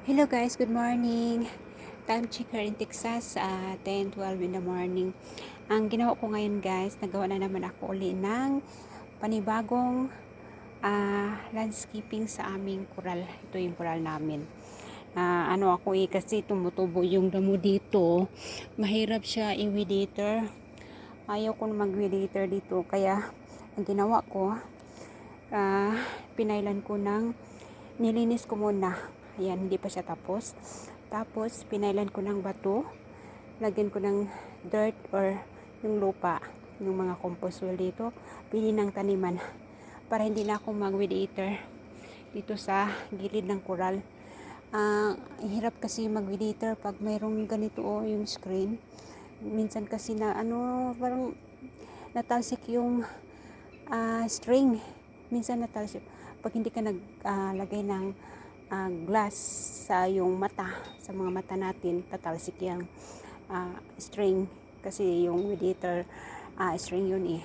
Hello guys, good morning. Time check in Texas, uh, 10-12 in the morning. Ang ginawa ko ngayon guys, nagawa na naman ako uli ng panibagong uh, landscaping sa aming kural. Ito yung kural namin. Uh, ano ako eh, kasi tumutubo yung damo dito. Mahirap siya i-weedator. Ayaw ko mag-weedator dito. Kaya, ang ginawa ko, uh, pinailan ko ng nilinis ko muna Ayan, hindi pa siya tapos. Tapos, pinailan ko ng bato. Lagyan ko ng dirt or yung lupa, yung mga compost soil dito. Pili ng taniman para hindi na ako mag-weedator dito sa gilid ng coral. Uh, hirap kasi mag-weedator pag mayroong ganito oh, yung screen. Minsan kasi na ano, parang natalsik yung uh, string. Minsan natalsik. Pag hindi ka naglagay uh, ng uh, glass sa yung mata, sa mga mata natin, tatalsik yung uh, string kasi yung mediator uh, string yun eh.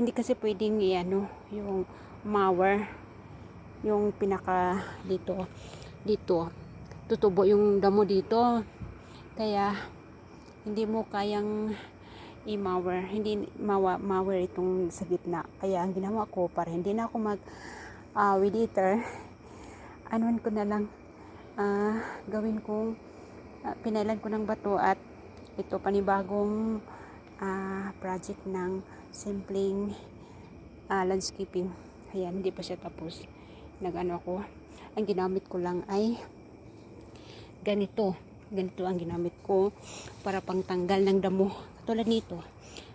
Hindi kasi pwedeng ano, yung mower, yung pinaka dito, dito, tutubo yung damo dito. Kaya, hindi mo kayang i-mower, hindi mawa, mower itong sa gitna. Kaya, ang ginawa ko, para hindi na ako mag uh, weed anuan ko na lang uh, gawin kong uh, pinailan ko ng bato at ito panibagong uh, project ng simpleng uh, landscaping. Ayan hindi pa siya tapos. Nagano ako ang ginamit ko lang ay ganito. Ganito ang ginamit ko para pangtanggal ng damo. Tulad nito.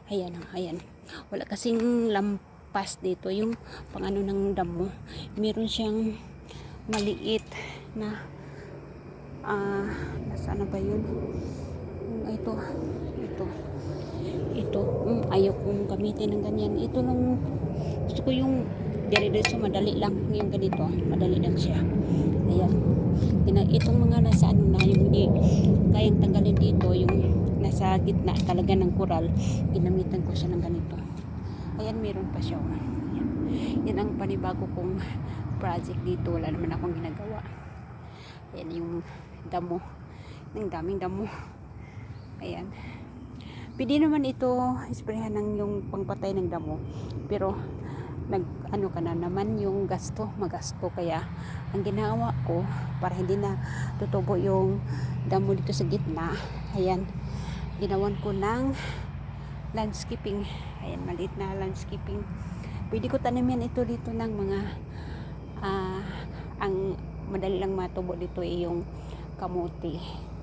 Ayan ayan. Wala kasing lampas dito yung pangano ng damo. Meron siyang maliit na ah uh, nasaan na ba yun? Yung ito ito ito um, ayaw kong gamitin ng ganyan. Ito lang gusto ko yung dire-diretso madali lang yung ganito madali lang siya. Ayan. Itong mga nasa ano na yung hindi kayang tanggalin dito yung nasa gitna talaga ng kural ginamitan ko siya ng ganito. Ayan meron pa siya ayan. yan ang panibago kong project dito wala naman akong ginagawa. Ayan yung damo. Ng daming damo. Ayan. Pwede naman ito isprehan ng yung pangpatay ng damo. Pero nag ano ka na naman yung gasto magasto. Kaya ang ginawa ko para hindi na tutubo yung damo dito sa gitna ayan ginawan ko ng landscaping. Ayan maliit na landscaping. Pwede ko tanamin ito dito ng mga uh, ang madali lang matubo dito ay yung kamuti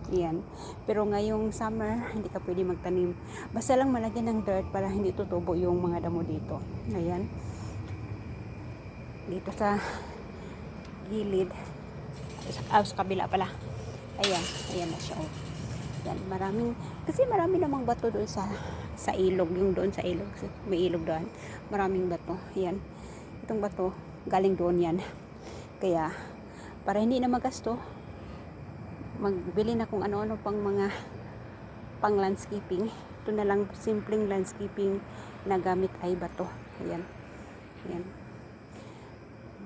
yan. Pero ngayong summer hindi ka pwede magtanim. Basta lang malagyan ng dirt para hindi tutubo yung mga damo dito. Ayan. Dito sa gilid. Ah, sa kabila pala. Ayan. Ayan na siya oh. yan. Maraming kasi marami namang bato doon sa sa ilog. Yung doon sa ilog. May ilog doon. Maraming bato. Yan itong bato galing doon yan. Kaya para hindi na magasto magbili na kung ano-ano pang mga pang landscaping. Ito na lang simpleng landscaping na gamit ay bato. Ayan. Ayan.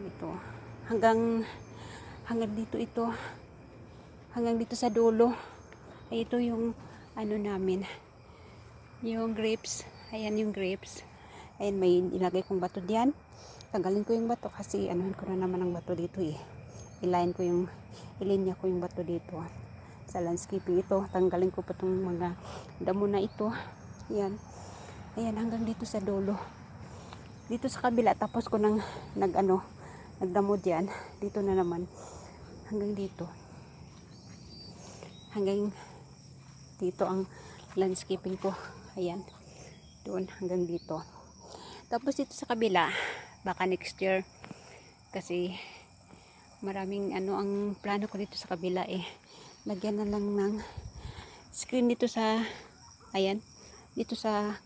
Ito. Hanggang hanggang dito ito. Hanggang dito sa dulo. Ay ito yung ano namin. Yung grapes. Ayan yung grapes. Ayan may ilagay kong bato diyan tanggalin ko yung bato kasi anuhin ko na naman ang bato dito eh. Iline ko yung ilinya ko yung bato dito. Sa landscaping ito tanggalin ko pa itong mga damo na ito. Yan ayan hanggang dito sa dulo. Dito sa kabila tapos ko nang nag ano nagdamo dyan. Dito na naman. Hanggang dito. Hanggang dito ang landscaping ko. Ayan. Doon hanggang dito. Tapos dito sa kabila baka next year. Kasi maraming ano ang plano ko dito sa kabila eh. Lagyan na lang ng screen dito sa ayan dito sa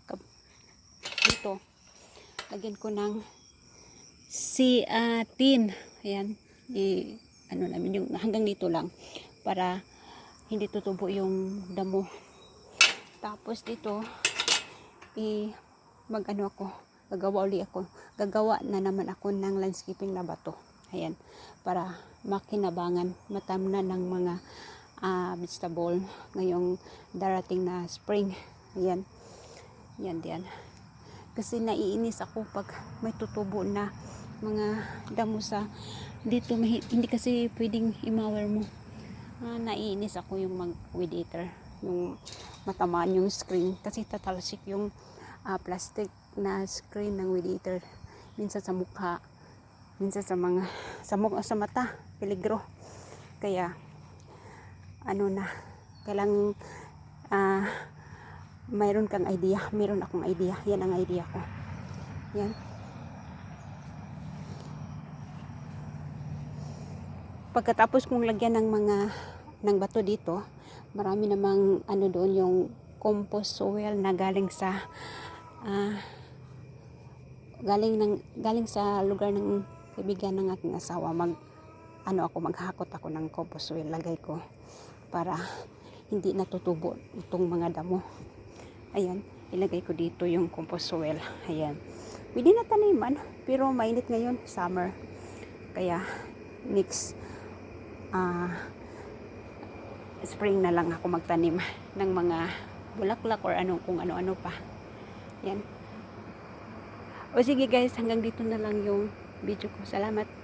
dito. Lagyan ko ng si uh, tin ayan i, ano namin yung hanggang dito lang. Para hindi tutubo yung damo. Tapos dito i mag ano ako gagawa uli ako gagawa na naman ako ng landscaping na bato Ayan, para makinabangan, matamnan ng mga ah, vegetable ngayong darating na spring. Ayan. Yan, yan. Kasi naiinis ako pag may tutubo na mga damo sa dito hindi kasi pwedeng imawer mo. Ah, naiinis ako yung mag weed eater, yung matamaan yung screen kasi tatalsik yung ah, plastic na screen ng weed eater minsan sa mukha minsan sa mga sa mukha sa mata peligro. Kaya ano na kailangan ah mayroon kang idea mayroon akong idea. Yan ang idea ko. Yan. Pagkatapos kong lagyan ng mga ng bato dito marami namang ano doon yung compost soil na galing sa ah, galing ng galing sa lugar ng kaibigan ng aking asawa mag ano ako maghakot ako ng compost soil lagay ko para hindi natutubo itong mga damo. Ayan ilagay ko dito yung compost soil ayan. Pwede na taniman pero mainit ngayon summer. Kaya next ah spring na lang ako magtanim ng mga bulaklak or ano kung ano-ano pa. Yan o sige guys hanggang dito na lang yung video ko. Salamat